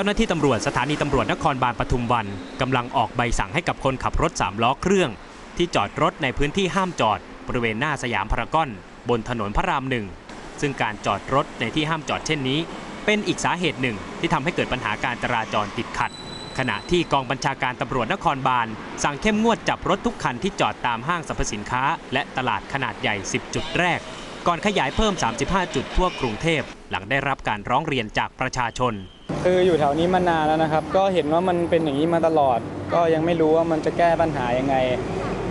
เจ้าหน้าที่ตำรวจสถานีตำรวจนครบาลปทุมวันกำลังออกใบสั่งให้กับคนขับรถ3ล้อเครื่อง ที่จอดรถในพื้นที่ห้ามจอด บริเวณหน้าสยามพารากอน บนถนนพระรามหนึ่งซึ่งการจอดรถในที่ห้ามจอดเช่นนี้ เป็นอีกสาเหตุหนึ่งที่ทำให้เกิดปัญหาการจราจรติดขัด ขณะที่กองบัญชาการตำรวจนครบาล สั่งเข้มงวดจับรถทุกคันที่จอดตามห้างสรรพสินค้า และตลาดขนาดใหญ่ 10 จุดแรก ก่อนขยายเพิ่ม 35 จุดทั่วกรุงเทพ หลังได้รับการร้องเรียนจากประชาชน คืออยู่แถวนี้มานานแล้วนะครับ ก็เห็นว่ามันเป็นอย่างนี้มาตลอด ก็ยังไม่รู้ว่ามันจะแก้ปัญหายังไง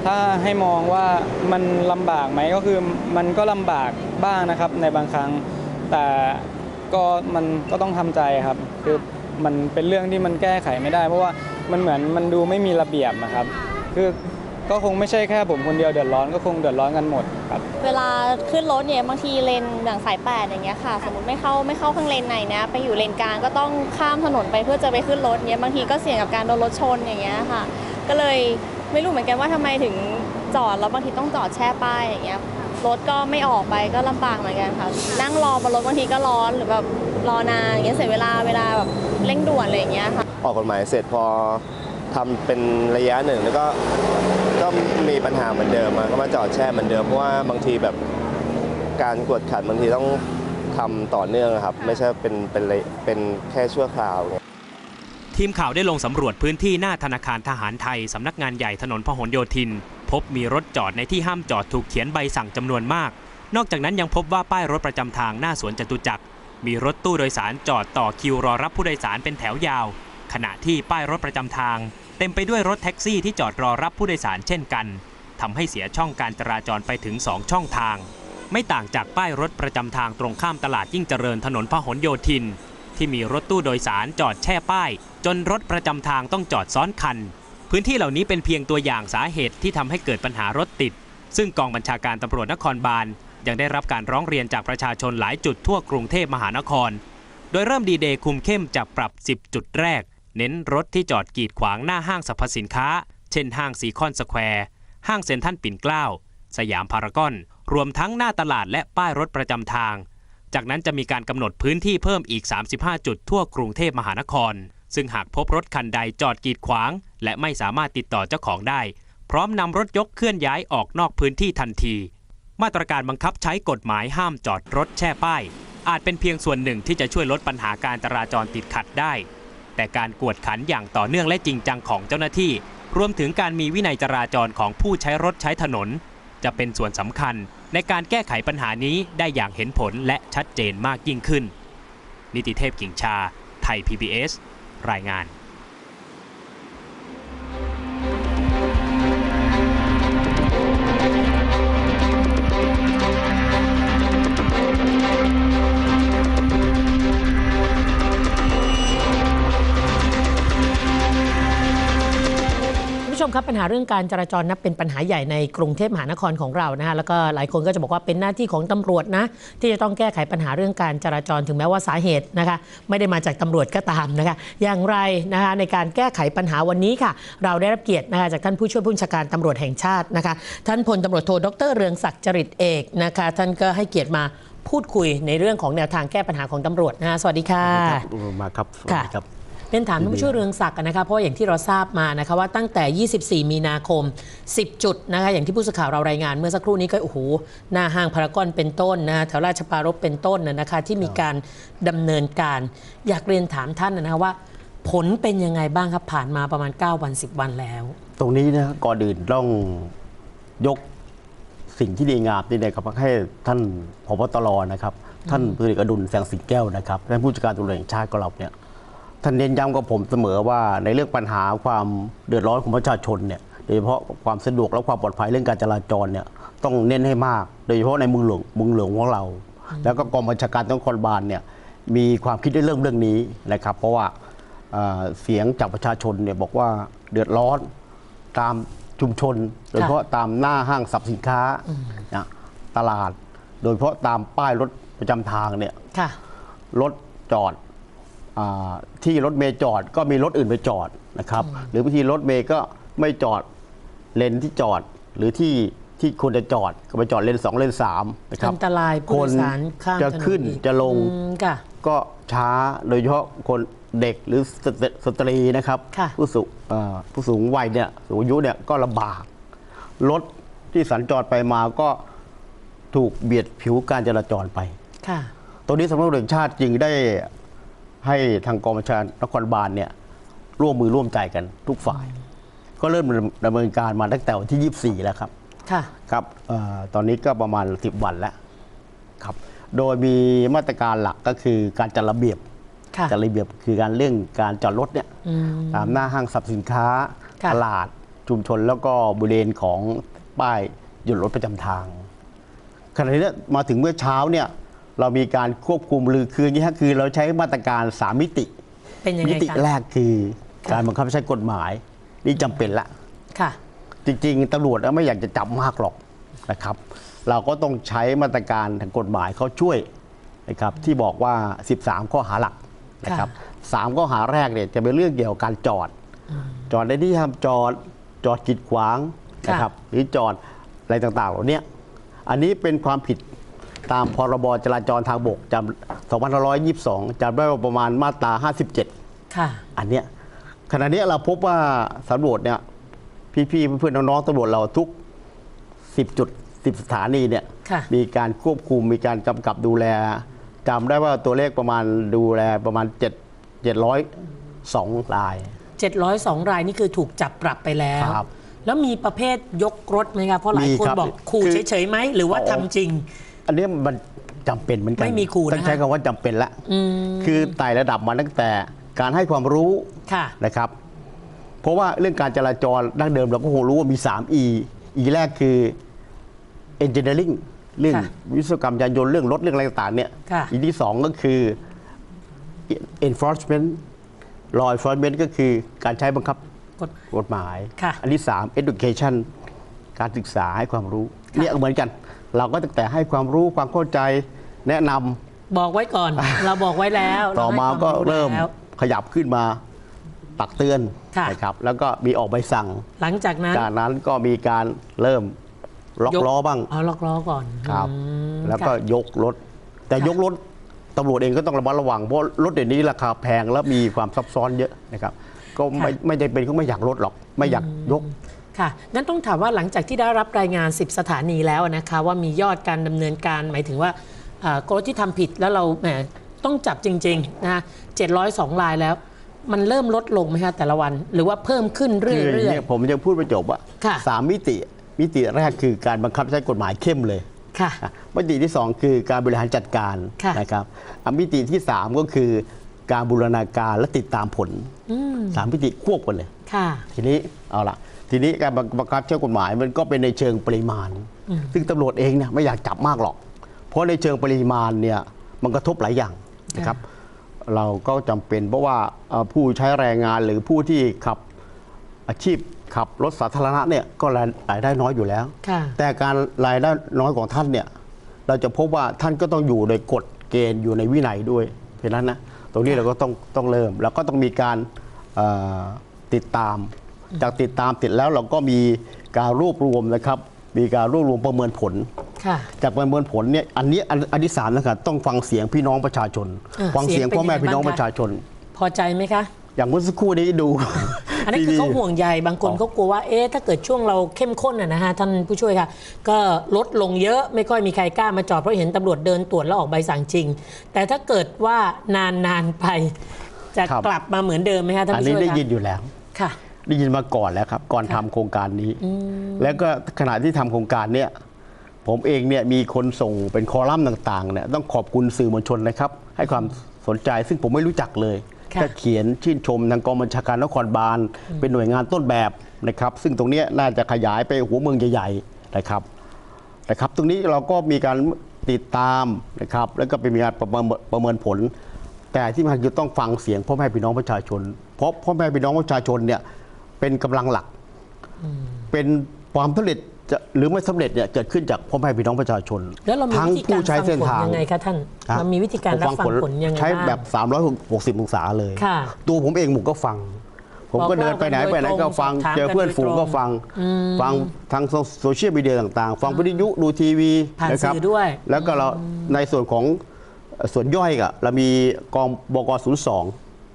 ถ้าให้มองว่ามันลำบากไหมก็คือมันก็ลำบากบ้างนะครับในบางครั้ง แต่ก็มันก็ต้องทำใจครับ คือมันเป็นเรื่องที่มันแก้ไขไม่ได้ เพราะว่ามันเหมือนมันดูไม่มีระเบียบนะครับ คือ ก็คงไม่ใช่แค่ผมคนเดียวเดือดร้อนก็คงเดือดร้อนกันหมดครับ เวลาขึ้นรถเนี่ยบางทีเลนอย่างสายแปดอย่างเงี้ยค่ะ สมมติไม่เข้าไม่เข้าข้างเลนไหนนะไปอยู่เลนกลางก็ต้องข้ามถนนไปเพื่อจะไปขึ้นรถเนี่ยบางทีก็เสี่ยงกับการโดนรถชนอย่างเงี้ยค่ะ ก็เลยไม่รู้เหมือนกันว่าทำไมถึงจอดแล้วบางทีต้องจอดแช่ป้ายอย่างเงี้ยรถก็ไม่ออกไปก็ลำบากเหมือนกันค่ะ นั่งรอบนรถบางทีก็ร้อนหรือแบบรอนานอย่างเงี้ยเสียเวลาเวลาแบบเร่งด่วนอะไรอย่างเงี้ยค่ะออกกฎหมายเสร็จพอ ทำเป็นระยะหนึ่งแล้วก็ก็มีปัญหาเหมือนเดิมอะก็มาจอดแช่เหมือนเดิมเพราะว่าบางทีแบบการกวดขันบางทีต้องทำต่อเนื่องอะครับ ไม่ใช่เป็นเป็นระเป็นแค่ชั่วคราวทีมข่าวได้ลงสำรวจพื้นที่หน้าธนาคารทหารไทยสำนักงานใหญ่ถนนพหลโยธิน พบมีรถจอดในที่ห้ามจอดถูกเขียนใบสั่งจำนวนมาก นอกจากนั้นยังพบว่าป้ายรถประจำทางหน้าสวนจตุจักรมีรถตู้โดยสารจอดต่อคิวรอรับผู้โดยสารเป็นแถวยาว ขณะที่ป้ายรถประจำทาง เต็มไปด้วยรถแท็กซี่ที่จอดรอรับผู้โดยสารเช่นกันทำให้เสียช่องการจราจรไปถึง 2 ช่องทาง ไม่ต่างจากป้ายรถประจำทางตรงข้ามตลาดยิ่งเจริญถนนพหลโยธิน ที่มีรถตู้โดยสารจอดแช่ป้าย จนรถประจำทางต้องจอดซ้อนคัน พื้นที่เหล่านี้เป็นเพียงตัวอย่างสาเหตุที่ทำให้เกิดปัญหารถติด ซึ่งกองบัญชาการตำรวจนครบาลยังได้รับการร้องเรียนจากประชาชนหลายจุดทั่วกรุงเทพมหานคร โดยเริ่มดีเดย์คุมเข้มจับปรับ 10 จุดแรก เน้นรถที่จอดกีดขวางหน้าห้างสรรพสินค้า เช่นห้างซีคอนสแควร์ห้างเซ็นทรัลปิ่นเกล้า สยามพารากอน รวมทั้งหน้าตลาดและป้ายรถประจำทาง จากนั้นจะมีการกำหนดพื้นที่เพิ่มอีก 35 จุดทั่วกรุงเทพมหานคร ซึ่งหากพบรถคันใดจอดกีดขวาง และไม่สามารถติดต่อเจ้าของได้ พร้อมนำรถยกเคลื่อนย้ายออกนอกพื้นที่ทันที มาตรการบังคับใช้กฎหมายห้ามจอดรถแช่ป้ายอาจเป็นเพียงส่วนหนึ่งที่จะช่วยลดปัญหาการจราจรติดขัดได้ แต่การกวดขันอย่างต่อเนื่องและจริงจังของเจ้าหน้าที่ รวมถึงการมีวินัยจราจรของผู้ใช้รถใช้ถนน จะเป็นส่วนสำคัญในการแก้ไขปัญหานี้ได้อย่างเห็นผลและชัดเจนมากยิ่งขึ้น นิติเทพกิ่งชา ไทย PBS รายงาน หาเรื่องการจราจรนับเป็นปัญหาใหญ่ในกรุงเทพมหานครของเรานะฮะแล้วก็หลายคนก็จะบอกว่าเป็นหน้าที่ของตำรวจนะ ที่จะต้องแก้ไขปัญหาเรื่องการจราจรถึงแม้ว่าสาเหตุนะคะ ไม่ได้มาจากตำรวจก็ตามนะคะ อย่างไรนะคะในการแก้ไขปัญหาวันนี้ค่ะ เราได้รับเกียรตินะคะจากท่านผู้ช่วยผู้บัญชาการตำรวจแห่งชาตินะคะ ท่านพลตำรวจโทดรเรืองศักดิ์จริตเอกนะคะ ท่านก็ให้เกียรติมาพูดคุยในเรื่องของแนวทางแก้ปัญหาของตำรวจนะคะสวัสดีค่ะครับมาครับสวัสค่ะดีครับ เรียนถามท่านผู้ช่วยเรืองศักดิ์นะคะเพราะอย่างที่เราทราบมานะคะว่าตั้งแต่ 24 มีนาคม 10 จุดนะคะอย่างที่ผู้สื่อข่าวเรารายงานเมื่อสักครู่นี้ก็โอ้โหหน้าห้างพารากอนเป็นต้นนะแถวราชปารบเป็นต้นนะนะคะที่มีการดำเนินการ อยากเรียนถามท่านนะคะว่า ผลเป็นยังไงบ้างครับผ่านมาประมาณ 9 วัน 10 วันแล้ว ตรงนี้นะก่อนอื่นต้องยกสิ่งที่ดีงามนี่นะครับให้ท่านพบตรนะครับ ท่านพลเอกอดุลแสงสิงแก้วนะครับท่านผู้จัดการตำรวจแห่งชาติของเราเนี่ย ท่านเน้นย้ำกับผมเสมอว่าในเรื่องปัญหาความเดือดร้อนของประชาชนเนี่ยโดยเฉพาะความสะดวกและความปลอดภัยเรื่องการจราจรเนี่ยต้องเน้นให้มาก โดยเฉพาะในเมืองหลวงเมืองหลวงของเรา แล้วก็กองบัญชาการตำรวจนครบาลเนี่ยมีความคิดในเรื่องเรื่องนี้นะครับ เพราะว่าเอ่อเสียงจากประชาชนเนี่ยบอกว่าเดือดร้อนตามชุมชน โดยเฉพาะตามหน้าห้างสรรพสินค้านะตลาด โดยเฉพาะตามป้ายรถประจำทางเนี่ยค่ะรถจอดอา ที่รถเมย์จอดก็มีรถอื่นไปจอดนะครับ หรือบางทีรถเมย์ก็ไม่จอดเลนที่จอดหรือที่ที่ควรจะจอดก็ไปจอดเลนสองเลนสามนะครับอันตรายผู้โดยสารข้ามจะถนนขึ้นอีกจะลงอืมค่ะก็ช้าโดยเฉพาะคนเด็กหรือสตสตรีนะครับค่ะผู้สูงเอ่อผู้สูงวัยเนี่ยสูงอายุเนี่ยก็ลำบากรถที่สัญจรไปมาก็ถูกเบียดผิวการจราจรไป ค่ะ ตัวนี้สำนักงานตำรวจแห่งชาติจึงได้ ให้ทางกองบัญชาการนครบาลเนี่ยร่วมมือร่วมใจกันทุกฝ่าย ก็เริ่มดำเนินการมาตั้งแต่วันที่ 24 แล้วครับค่ะครับเออตอนนี้ก็ประมาณ 10 วันแล้วครับโดยมีมาตรการหลักก็คือการจัดระเบียบค่ะจัดระเบียบคือการเรื่องการจอดรถเนี่ยอืมตามหน้าห้างสรรพสินค้าค่ะตลาดชุมชนแล้วก็บริเวณของป้ายหยุดรถประจำทางขณะนี้มาถึงเมื่อเช้าเนี่ย เรามีการควบคุมหรือคืออย่างนี้ฮะคือเราใช้มาตรการ3มิติเป็นยังมิไงติคะแรกคือค่ะการบังคับใช้กฎหมาย นี่จำเป็นละค่ะ จริงๆตำรวจไม่อยากจะจับมากหรอกนะครับ เราก็ต้องใช้มาตรการทางกฎหมายเขาช่วยนะครับที่บอกว่า 13 ข้อหาหลักนะครับสามข้อหาแรกเนี่ยจะเป็นเรื่องเกี่ยวกับการจอด จอดในที่ห้ามจอดจอดกีดขวางค่ะนะครับหรือจอดอะไรต่างๆเหล่านี้อันนี้เป็นความผิด ตามพรบจราจรทางบกจำ2522จำได้ว่าประมาณมาตรา 57 ค่ะ อันเนี้ยขณะเนี้ยเราพบว่าสำรวจเนี่ยพี่ๆเพื่อนๆน้องๆตำรวจเราทุก 10 จุด 10 สถานีเนี่ยค่ะมีการควบคุมมีการกำกับดูแลจำได้ว่าตัวเลขประมาณดูแลประมาณ 7 702 ราย 702 รายนี่คือถูกจับปรับไปแล้วครับแล้วมีประเภทยกรถไหมครับเพราะหลายมีคนครับบอกขู่คือเฉยๆไหมหรือว่าอ๋อทำจริง อันเนี้ยมันจำเป็นเหมือนกันไม่มีขู่นะต้องใช้คำว่าจำเป็นละอืมคือไต่ระดับมาตั้งแต่การให้ความรู้ค่ะนะครับ เพราะว่าเรื่องการจราจรดั้งเดิมเราก็คงรู้ว่ามี 3 E E แรกคือ engineering เรื่องค่ะวิศวกรรมยานยนต์เรื่องรถเรื่องอะไรต่างๆเนี่ยค่ะอีที่2ก็คือ enforcement law enforcement ก็คือการใช้บังคับกฎกฎหมายค่ะอันที่3 education การศึกษาให้ความรู้ค่ะเนี่ยเหมือนกัน เราก็ตั้งแต่ให้ความรู้ความเข้าใจแนะนำบอกไว้ก่อน เราบอกไว้แล้วต่อมาก็าให้ควเริ่มแล้ว ขยับขึ้นมาตักเตือนค่ะ นะครับ แล้วก็มีออกใบสั่ง หลังจากนั้นจากนั้นก็มีการเริ่มล็อกยกล้อบ้างเอาล็อกล้อก่อนครับ อืมแล้วก็ค่ะ ยกรถ แต่ค่ะ ยกรถตำรวจเองก็ต้องระมัดระวังเพราะรถเดี๋ยวนี้ราคาแพงแล้วมีความซับซ้อนเยอะนะครับ ก็ไม่ไม่ได้เป็นเขาไม่อยากลดหรอก ไม่อยากยก ค่ะงั้นต้องถามว่าหลังจากที่ได้รับรายงาน 10 สถานีแล้วนะคะว่ามียอดการดำเนินการ หมายถึงว่าเอ่อกรถที่ทำผิดแล้วเราแหมต้องจับจริงๆนะ702รายแล้ว มันเริ่มลดลงไหมคะแต่ละวัน หรือว่าเพิ่มขึ้นเรื่คืออย่างอยเงี้ยผมจะพูดไปจบว่าค่ะสามมิติมิติแรกคือการบังคับใช้กฎหมายเข้มเลยๆค่ะอะมิติที่ 2 คือการบริหารจัดการค่ะนะครับอะมิติที่ 3 ก็คือการบูรณาการและติดตามผลอืมสามมิติควบกันเลยค่ะทีนี้เอาละ ทีนี้การบังคับใช้กฎหมายมันก็เป็นในเชิงปริมาณ ซึ่งตำรวจเองเนี่ยไม่อยากจับมากหรอก เพราะในเชิงปริมาณเนี่ยมันกระทบหลายอย่างนะครับ เราก็จำเป็นเพราะว่าเอ่อผู้ใช้แรงงานหรือผู้ที่ขับอาชีพขับรถสาธารณะเนี่ยก็รายรายได้น้อยอยู่แล้วค่ะแต่การรายได้น้อยของท่านเนี่ยเราจะพบว่าท่านก็ต้องอยู่ในกฎเกณฑ์อยู่ในวินัยด้วย เพราะฉะนั้นนะตรงนี้เราก็ต้องต้องเริ่ม แล้วก็ต้องมีการเอ่อติดตาม จากติดตามติดแล้วเราก็มีการรวบรวมนะครับ มีการรวบรวมประเมินผลค่ะจากประเมินผลเนี่ยอันนี้อันอันที่สามนะครับต้องฟังเสียงพี่น้องประชาชนอ่าฟังเสียงเสียงเป็นพ่อแม่ยังไงพี่น้องบ้างคะประชาชน พอใจไหมคะ อย่างเมื่อสักครู่นี้ดู อันนั้นคือเขาทีวีห่วงใยบางคนอ๋อเขากลัวว่าเอ๊ะถ้าเกิดช่วงเราเข้มข้นอะนะฮะท่านผู้ช่วยค่ะ ก็ลดลงเยอะไม่ค่อยมีใครกล้ามาจอดเพราะเห็นตำรวจเดินตรวจแล้วออกใบสั่งจริง แต่ถ้าเกิดว่านานๆไปจะครับกลับมาเหมือนเดิมไหมคะท่านอันผู้นี้ช่วยได้คะยินอยู่แล้วค่ะ ได้ยินมาก่อนแล้วครับ ก่อนค่ะทำโครงการนี้ แล้วก็ขณะที่ทำโครงการเนี่ยผมเองเนี่ยมีคนส่งเป็นคอลัมน์ต่างๆเนี่ยต้องขอบคุณสื่อมวลชนนะครับ ให้ความสนใจซึ่งผมไม่รู้จักเลยค่ะก็เขียนชื่นชมทางกองบัญชาการนครบาลเป็นหน่วยงานต้นแบบนะครับ ซึ่งตรงเนี้ยน่าจะขยายไปหัวเมืองใหญ่ๆนะครับนะครับ ตรงนี้เราก็มีการติดตามนะครับ แล้วก็เป็นมีการประเมินประเมินผล แต่ที่มันคือต้องฟังเสียงพ่อแม่พี่น้องประชาชน เพราะพ่อแม่พี่น้องประชาชนเนี่ย เป็นกำลังหลัก เป็นความสำเร็จจะหรือไม่สำเร็จเนี่ยเกิดขึ้นจากพ่อแม่พี่น้องประชาชน แล้วเรามีทั้งวิธีกาผู้รใช้ฟังเส้นผลทางยังไงคะท่านฮะเรามีวิธีการรับฟังผลยังไงใช้บ้างแบบ 360 องศาเลยค่ะตัวผมเองผมก็ฟัง ผมก็บอกเดินไปไหนเล่ากันไปไหนก็ฟังโดยตรงสอบถามเจอเพื่อนกันโดยฝูงก็ตรงฟัง ฟังทางโซเชียลมีเดียต่างๆ ฟังวิทยุดูทีวีผ่านนะครับสื่อด้วยแล้วก็เราในส่วนของเอ่อส่วนย่อยก็เรามีกองบกศูนย์สอง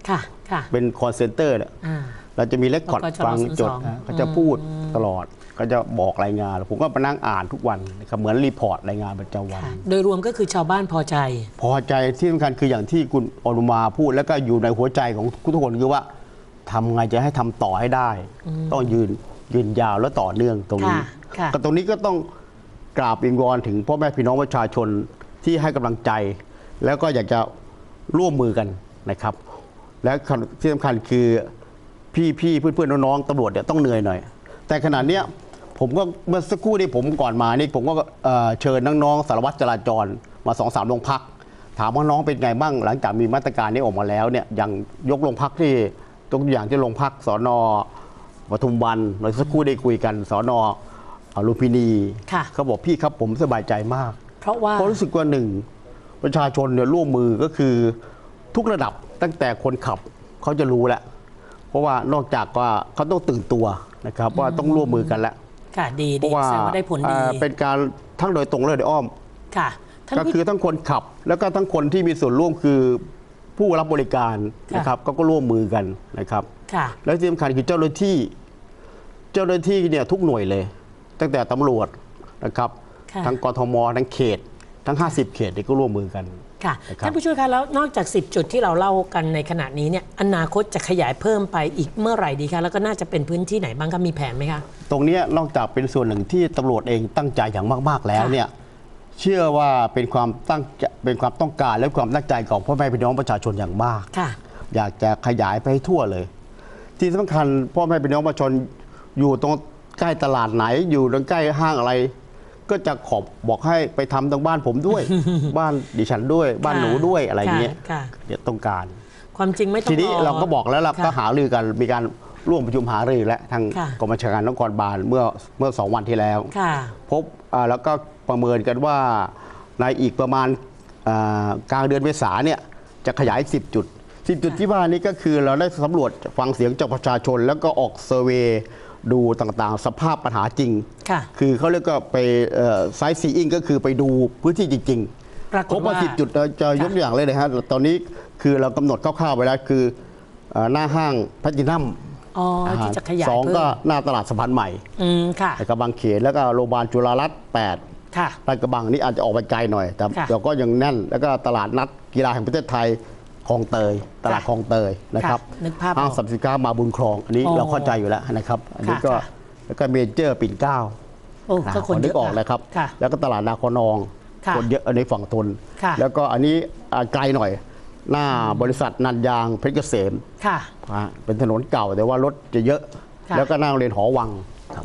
ค่ะค่ะเป็นคอนเซนเตอร์เนี่ยอ่า เราจะมีเลคคอร์ดแล้วก็จะฟังจด02นะเขาจะพูดตลอดก็จะบอกรายงาน ผมก็มานั่งอ่านทุกวันนะครับเหมือนรีพอร์ตรายงานประจำวันค่ะโดยรวมก็คือชาวบ้านพอใจ พอใจที่สำคัญคืออย่างที่คุณอนุมาพูดแล้วก็อยู่ในหัวใจของทุกคนคือว่าทำไงจะให้ทำต่อให้ได้ ต้องยืนยืนยาวและต่อเนื่องตรงนี้ค่ะค่ะก็ตรงนี้ก็ต้องกราบวิงวอนถึงพ่อแม่พี่น้องประชาชนที่ให้กำลังใจ แล้วก็อยากจะร่วมมือกันนะครับ และที่สำคัญคือ พี่พี่เพื่อนเพื่อนๆน้องๆตำรวจเนี่ยต้องเหนื่อยหน่อย แต่ขณะเนี้ยผมก็เมื่อสักครู่นี้ผมก่อนมานี่ผมก็เอ่อเชิญน้องๆสารวัตรจราจรมาสองสามโรงพัก ถามว่าน้องเป็นไงบ้าง หลังจากมีมาตรการนี้ออกมาแล้วเนี่ยอย่างยกโรงพักที่ตัวอย่างที่โรงพักสอนอปทุมวันเราสักครู่ได้คุยกันสอนอลุมพินีค่ะ เขาบอกพี่ครับผมสบายใจมาก เพราะว่า เพราะรู้สึกว่าหนึ่งประชาชนเนี่ยร่วมมือก็คือทุกระดับตั้งแต่คนขับเขาจะรู้แล้วเพ ราะว่านอกจากว่าเขาต้องตื่นตัวนะครับว่าต้องร่วมมือกันแล้วค่ะดีเพดีราะว่าแสดงว่าได้ผลดีอ่าเป็นการทั้งโดยตรงและโดยอ้อม ค่ะท่านก็ผู้ คือทั้งคนขับแล้วก็ทั้งคนที่มีส่วนร่วมคือผู้รับบริการค่ะ นะครับก็ก็ร่วมมือกันนะครับ ค่ะ แล้วที่สำคัญคือเจ้าหน้าที่ เจ้าหน้าที่เนี่ยทุกหน่วยเลย ตั้งแต่ตำรวจนะครับ ค่ะ ทั้งกทมทั้งเขต ทั้ง 50 เขตนี่ก็ร่วมมือกัน ค่ะนะครับท่านผู้ช่วยคะแล้วนอกจาก 10 จุดที่เราเล่ากันในขณะนี้เนี่ยอนาคตจะขยายเพิ่มไปอีกเมื่อไหร่ดีคะแล้วก็น่าจะเป็นพื้นที่ไหนบ้างคะมีแผนไหมคะตรงเนี้ยนอกจากเป็นส่วนหนึ่งที่ตำรวจเองตั้งใจอย่างมาก ๆแล้วค่ะเนี่ยเชื่อว่าเป็นความตั้งใจเป็นความต้องการและความตั้งใจของพ่อแม่พี่น้องประชาชนอย่างมากค่ะ อยากจะขยายไปให้ทั่วเลย ที่สำคัญพ่อแม่พี่น้องประชาชนอยู่ตรงใกล้ตลาดไหนอยู่ตรงใกล้ห้างอะไร ก็จะขอบบอกให้ไปทำตรงบ้านผมด้วย บ้านดิฉันด้วย บ้านหนูด้วยอะไรอย่างเงี้ยค่ะเนี่ยต้องการ ความจริงไม่ต้องทีนี้อเราก็บอกแล้วเราค่ะก็หารือกันมีการร่วมประชุมหารือและทางค่ะกองบัญชาการนครบาลเมื่อเมื่อสองวันที่แล้วค่ะพบอ่าแล้วก็ประเมินกันว่าในอีกประมาณอ่ากลางเดือนเมษาเนี่ยจะขยาย 10 จุด 10 จุดที่ว่านี้ก็คือเราได้สำรวจฟังเสียงจากประชาชน แล้วก็ออกเซอร์เวย ดูต่างๆ สภาพปัญหาจริงค่ะคือเขาเรียกว่าไปไซส์ซีอิงก็คือไปดูพื้นที่จริงปรากๆพฏบว่าว่า10จุดเราจะยกตัวอย่างเลยนะฮะตอนนี้คือเรากำหนดคร่าวๆไว้แล้วคือเอ่อหน้าห้างแพลตินัมอ๋อที่จะขยายสองเพิ่ก็มหน้าตลาดสะพานใหม่อืมค่ะแล้วก็บางเขนแล้วก็โรงพยาบาลจุฬารัตน์8ค่ะลาดกระบังนี่อาจจะออกไปไกลหน่อยแต่ค่ะเดี๋ยวก็ยังแน่น แล้วก็ตลาดนัดกีฬาแห่งประเทศไทย คลองเตย ตลาดค่ะคลองเตยนะครับค่ะนึกภาพออกห้างสรรพสินค้ามาบุญครอง อันนี้อ๋อเราเข้าใจอยู่แล้วนะครับ อันนี้ค่ะก็ค่ะแล้วก็เมเจอร์ปิ่นเกล้าโอ้ก็คนนึเยกอะออกแล้วครับค่ะแล้วก็ตลาดนาคอนองค่ะคนเยอะในฝั่งทนค่ะแล้วก็อันนี้อ่าไกลหน่อยหน้าบริษัทนันยางเพชรเกษมค่ะอ่าเป็นถนนเก่าแต่ว่ารถจะเยอะค่ะแล้วก็หน้าโรงเรียนหอวัง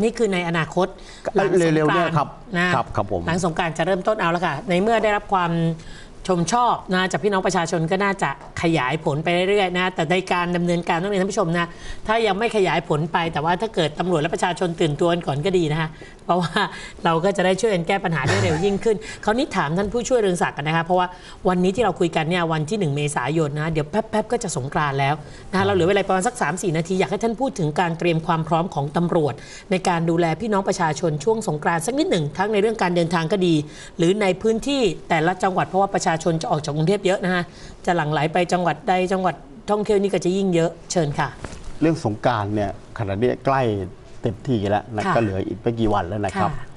นี่คือในอนาคตหลังสงเร็วๆกเนี่ยรานต์ครับนะครับครับผมหลังสงกรารจะเริ่มต้นเอาแล้วค่ะ ในเมื่อได้รับความ ชมชอบนะจากพี่น้องประชาชนก็น่าจะขยายผลไปเรื่อยๆนะแต่ในการดำเนินการต้องเรียนท่านผู้ชมนะถ้ายังไม่ขยายผลไป แต่ว่าถ้าเกิดตำรวจและประชาชนตื่นตัวก่อนก็ดีนะคะเพราะว่าเราก็จะได้ช่วยกันแก้ปัญหาได้เร็วยิ่งขึ้นคราวนี้ถามท่านผู้ช่วยเรืองศักดิ์นะคะเพราะว่าวันนี้ที่เราคุยกันเนี่ยวันที่ 1 เมษายนนะเดี๋ยวแป๊บๆก็จะสงกรานแล้วนะเราเหลือเวลาประมาณสัก 3-4 นาทีอยากให้ท่านพูดถึงการเตรียมความพร้อมของตำรวจ ในการดูแลพี่น้องประชาชนช่วงสงกรานสักนิดหนึ่งทั้งในเรื่องการเดินทางก็ดี หรือในพื้นที่แต่ละจังหวัดเพราะว่าประชาชนจะออกจากกรุงเทพเยอะนะฮะจะหลั่งไหลไปจังหวัดใดจังหวัดท่องเที่ยวนี่ก็จะยิ่งเยอะเชิญค่ะ เรื่องสงกรารเนี่ยขณะนี้ใกล้เต็มที่แล้วนะค่ะก็เหลืออีกไม่กี่วันแล้วนะครับค่ะ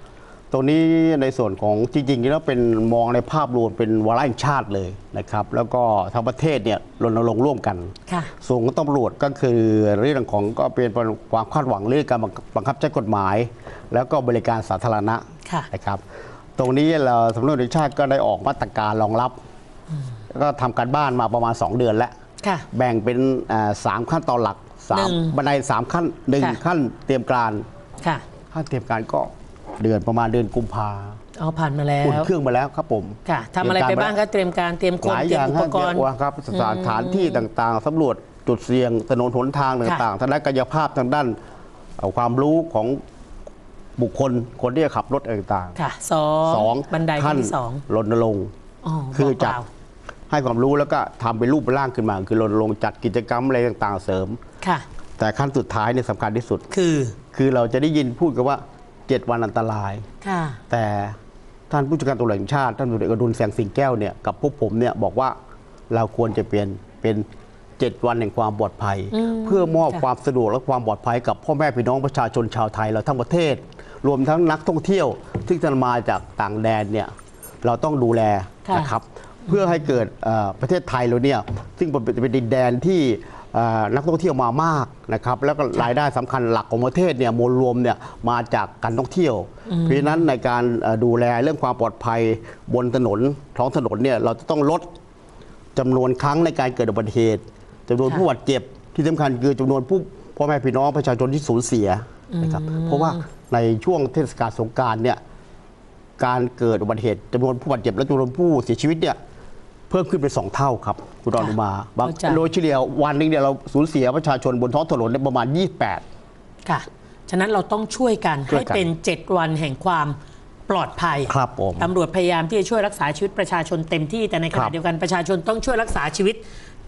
ตรงนี้ในส่วนของจริงๆแล้วเป็นมองในภาพรวมเป็นวาระแห่งชาติเลยนะครับ แล้วก็ทั้งประเทศเนี่ยรณรงค์ร่วมกันค่ะส่วนของตำรวจก็คือเรื่องของก็เป็นความคาดหวังเรื่องการบังคับใช้กฎหมาย แล้วก็บริการสาธารณะค่ะนะครับ ตรงนี้เราสำนักงานตำรวจแห่งชาติก็ได้ออกมาตรการรองรับแล้วก็ทำการบ้านมาประมาณ 2 เดือนแล้ว ค่ะ แบ่งเป็นอ่าสามขั้นตอนหลักสาหนึ่มงบันไดสามขั้นหนึ่งค่ะ ขั้นเตรียมการค่ะขั้นเตรียมการก็เดือนประมาณเดือนกุมภาเอาผ่านมาแล้อุ่นวเครื่องมาแล้วครับผมค่ะทำอะไรไปบ้างก็เตรียมการเตรียมคหนลายเตรีอยมย่างอุปกรณ์ฮะครับสถานฐานที่ต่างๆสำรวจจุดเสี่ยงถนนหนทางต่างๆทางด้านกายภาพทางด้านเอ่อความรู้ของ บุคคลคนที่จะขับรถต่างค่ะสองๆสองบันไดขั้ขั้นนที่สองรณรงค์อ๋อคือบอกจัดกล่าวให้ความรู้แล้วก็ทำเป็นรูปเป็นร่างขึ้นมา คือรณรงค์จัดกิจกรรมอะไรต่างๆ เสริมค่ะ แต่ขั้นสุดท้ายเนี่ยสำคัญที่สุดคือ คือเราจะได้ยินพูดกันว่า7วันอันตรายค่ะแต่ท่านผู้จัดการตำรวจแห่งชาติท่านตำรวจเอกอดุลแสงสิงแก้วเนี่ยกับพวกผมเนี่ยบอกว่าเราควรจะเปลี่ยนเป็น7วันแห่งความปลอดภัยอืมเพื่อมอบค่ะความสะดวกและความปลอดภัยกับพ่อแม่พี่น้องประชาชนชาวไทยเราทั้งประเทศ รวมทั้งนักท่องเที่ยวที่จะมาจากต่างแดนเนี่ยเราต้องดูแลค่ะนะครับเพื่อให้เกิดเอ่อประเทศไทยเราเนี่ยซึ่งเป็นเป็นดินแดนที่เอ่อนักท่องเที่ยวมามากนะครับแล้วก็รายได้สำคัญหลักของประเทศเนี่ยมวลรวมเนี่ยมาจากการท่องเที่ยว เพราะฉะนั้นในการเอ่อดูแลเรื่องความปลอดภัยบนถนนท้องถนนเนี่ยเราจะต้องลดจำนวนครั้งในการเกิดอุบัติเหตุจำนวนค่ะผู้บาดเจ็บที่สำคัญคือจำนวนผู้พ่อแม่พี่น้องประชาชนที่สูญเสีย นะครับเพราะว่าในช่วงเทศกาลสงกรารเนี่ยการเกิดอุบัติเหตุจำนวนผู้บาดเจ็บและจำนวนผู้เสียชีวิตเนี่ยเพิ่มขึ้นเป็นสองเท่าครับคุณรอนุมาบางเข้าใจโดยเฉลี่ยวันหนึงเนี่ยเราสูญเสียประชาชนบนท้องถนนเนี่ยประมาณ 28 ค่ะ ฉะนั้นเราต้องช่วยกันช่วยให้กันเป็น 7 วันแห่งความปลอดภัยครับผมตำรวจพยายามที่จะช่วยรักษาชีวิตประชาชนเต็มที่แต่ในขครัณะบเดียวกันประชาชนต้องช่วยรักษาชีวิต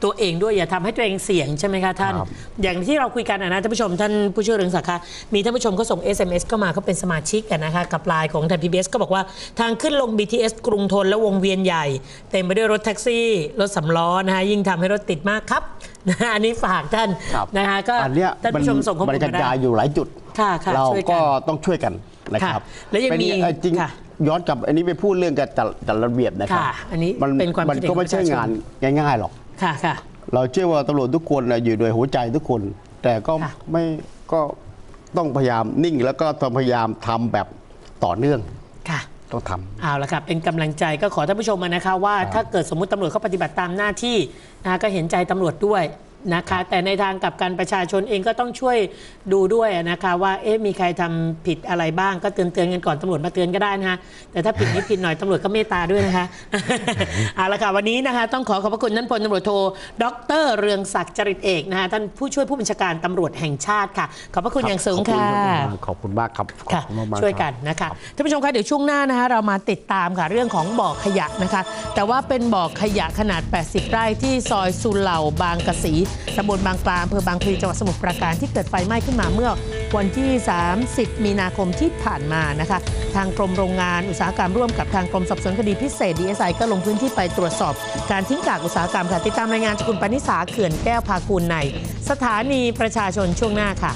ตัวเองด้วยอย่าทำให้ตัวเองเสี่ยงใช่ไหมคะท่านครับอย่างที่เราคุยกันอะนะท่านผู้ชมท่านผู้ช่วยเรืองศักดิ์คะมีท่านผู้ชมเขาส่ง SMS เข้ามาเขาเป็นสมาชิกกันนะคะกับไลน์ของไทยพีบีก็บอกว่าทางขึ้นลง BTS กรุงทนและวงเวียนใหญ่ เต็มไปด้วยรถแท็กซี่รถสำล้อนะคะยิ่งทำให้รถติดมากครับนะอันนี้ฝากท่านครับนะคะก็อันเนี้ยท่านผู้ชมส่งข้อมูบลรรกมาได้จายอยู่หลายจุดค่ะค่ะเราช่วยกันก็ต้องช่วยกันนะครับค่ะและยังเป็นมีเอ่อจริงค่ะย้อนกลับอันนี้ไปพูดเรื่องการจัดจัดระเบียบนะครับค่ะอันนี้มันเป็นความมันคิดเห็นก็ไม่ใช่ของประชาชนงานง่ายๆหรอก ค่ะค่ะ เราเชื่อว่าตำรวจทุกคนน่ะอยู่โดวยหัวใจทุกคน แต่ก็ค่ะ ไม่ก็ต้องพยายามนิ่งแล้วก็ต้องพยายามทำแบบต่อเนื่องค่ะ ต้องทำ เอาละครับเป็นกำลังใจก็ขอท่านผู้ชมมานะคะว่าถ้าเกิดสมมติตำรวจเขาปฏิบัติตามหน้าที่นะคะก็เห็นใจตำรวจด้วย นะคะแต่ในทางกลับกันประชาชนเองก็ต้องช่วยดูด้วยนะคะว่าเอ๊ะมีใครทำผิดอะไรบ้างก็เตือนเตือนๆกันก่อนตำรวจมาเตือนก็ได้นะคะแต่ถ้าผิดนิดผิดหน่อยตำรวจก็เมตตาด้วยนะคะเอาละค่ะวันนี้นะคะต้องขอขอบพระคุณท่านพลตำรวจโทดรเรืองศักดิ์จริตเอกนะคะท่านผู้ช่วยผู้บัญชาการตำรวจแห่งชาติค่ะ ขอบพระคุณอย่างสูงค่ะขอบคุณมากครับขอบค่ะคุณมากๆช่วยครับกันนะคะท่านผู้ชมคะเดี๋ยวช่วงหน้านะคะเรามาติดตามค่ะเรื่องของบ่อขยะนะคะ แต่ว่าเป็นบ่อขยะขนาด 80 ไร่ที่ซอยสุเหล่าบางกะสีตำบลบางปลาอำเภอบางพลีจังหวัดสมุทรปราการที่เกิดไฟไหม้ขึ้นมาเมื่อวันที่ 30 มีนาคมที่ผ่านมานะคะ ทางกรมโรงงานอุตสาหกรรมร่วมกับทางกรมสอบสวนคดีพิเศษ DSI ก็ลงพื้นที่ไปตรวจสอบ การทิ้งกากอุตสาหกรรมค่ะติดตามรายงานจากคุณปณิสาเขื่อนแก้วพาคูณใน สถานีประชาชนช่วงหน้าค่ะ